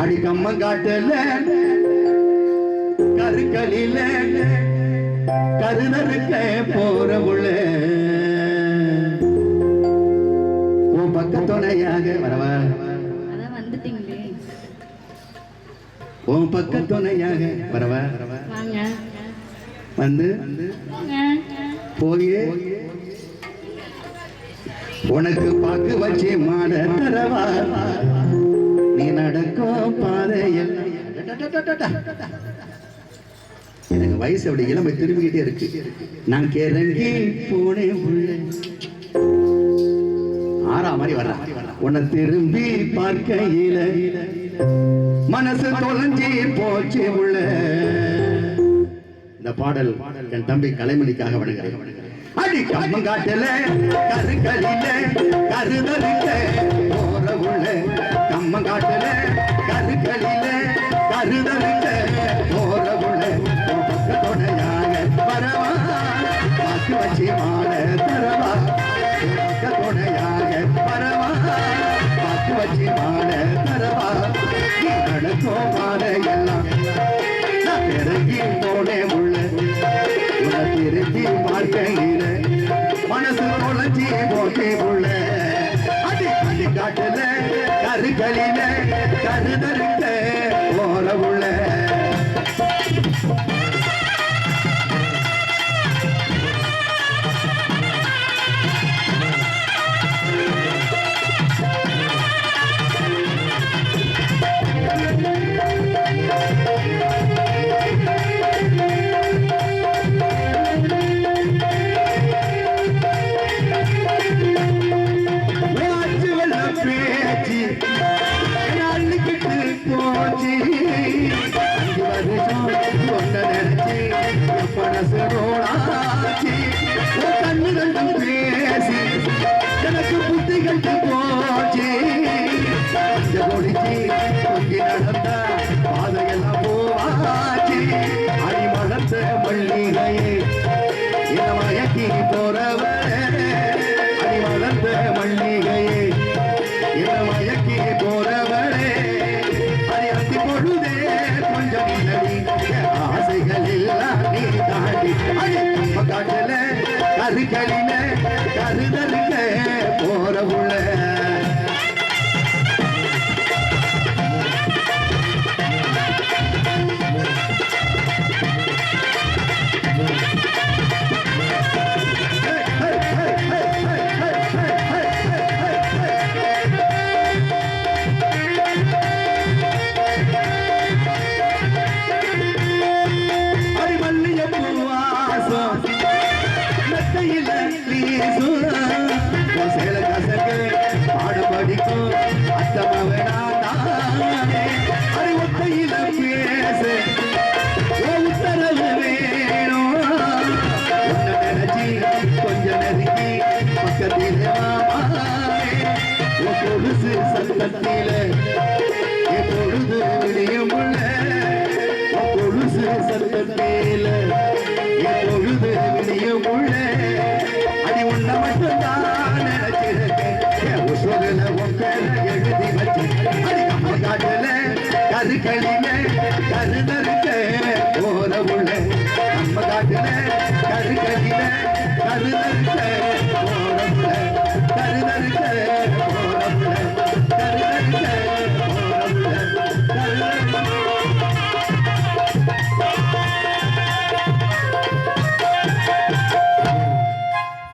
அடி கம்மங்காட்டுல கருக்களில கருதருக்க போற உள்ள உன் பக்க துணையாக வரவா உன் பக்க துணையாக வரவா வந்து. போய். உனக்கு பாக்கு வச்சு மாட தரவா. நீ நடக்கும் பாதையில் எனக்கு வயசு அப்படி இளமை திரும்பிக்கிட்டே இருக்கு. நான் கிறங்கி போனே உள்ள. ஆறா மாதிரி வர்றான் உன்னை திரும்பி பார்க்கையில. மனசு தொலைஞ்சி போச்சு உள்ள. இந்த பாடல் என் தம்பி கலைமணிக்காக வணங்குறேன் அடி கம்மங்காட்டுல கருக்களில கருதலில போற உள்ள கம்மங்காட்டுல. கருதலில போற உள்ள துணையாக வரவா பாக்கு வச்சு மாட தரவா துணையாக வரவா பாக்கு வச்சு மாட தரவா நீ நடக்கும் பாதையெல்லாம் நான் இறங்கி போனேன் உள்ள. உன்னை திருப்பி பார்க்கையில மனசு போட்டே உள்ள. காட்டுல கருகளில என் மனசு ரோடாச்சு உன் கண்ணு ரெண்டும் பேசி எனக்கு புத்தி கட்டு போச்சு அஞ்ச ஒழிச்சு கொஞ்சி நடந்த பாதையெல்லாம் போவாச்சு. அடி வளர்த்த மல்லிகையே என்ன மயக்கி போறவரே. அடி வளர்ந்த மல்லிகையே என்ன மயக்கி போறவரே. அடி அத்தி பொழுதே கொஞ்சம் நிலவி என் ஆசைகள் எல்லாம் மெத்தையில வீசும் உன் சேல கசக்கு பாடு படிக்கும் அத்தமவனானே அடி ஒத்தையில பேசு உத்தரவு வேணும். உன்னை கொஞ்சம் நெருங்கி பக்கத்திலே கொலுசு சத்தத்தில விடியும் கொலுசு சத்தத்தில கரு களின கரு தருக்க ஓர உள்ள நம்ம காட்டின கரு களின கரு தருக்க